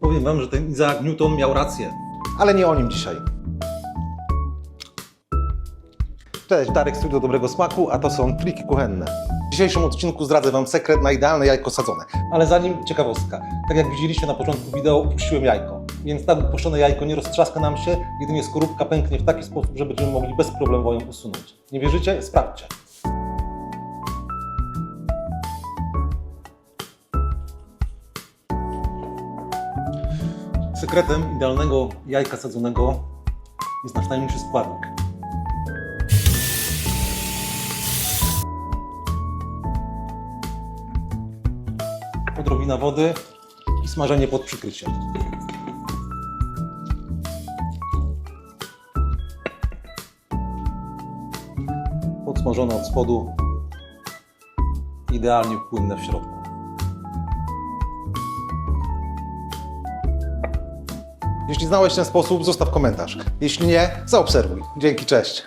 Powiem wam, że ten Isaac Newton miał rację. Ale nie o nim dzisiaj. Cześć, Darek Studio Dobrego Smaku, a to są pliki kuchenne. W dzisiejszym odcinku zdradzę Wam sekret na idealne jajko sadzone. Ale zanim ciekawostka. Tak jak widzieliście na początku wideo, upuściłem jajko. Więc tak upuszczone jajko nie roztrzaska nam się, jedynie skorupka pęknie w taki sposób, że będziemy mogli bezproblemowo ją usunąć. Nie wierzycie? Sprawdźcie. Sekretem idealnego jajka sadzonego jest nasz tajemniczy składnik. Odrobina wody i smażenie pod przykryciem. Podsmażone od spodu, idealnie płynne w środku. Jeśli znałeś ten sposób, zostaw komentarz. Jeśli nie, zaobserwuj. Dzięki, cześć.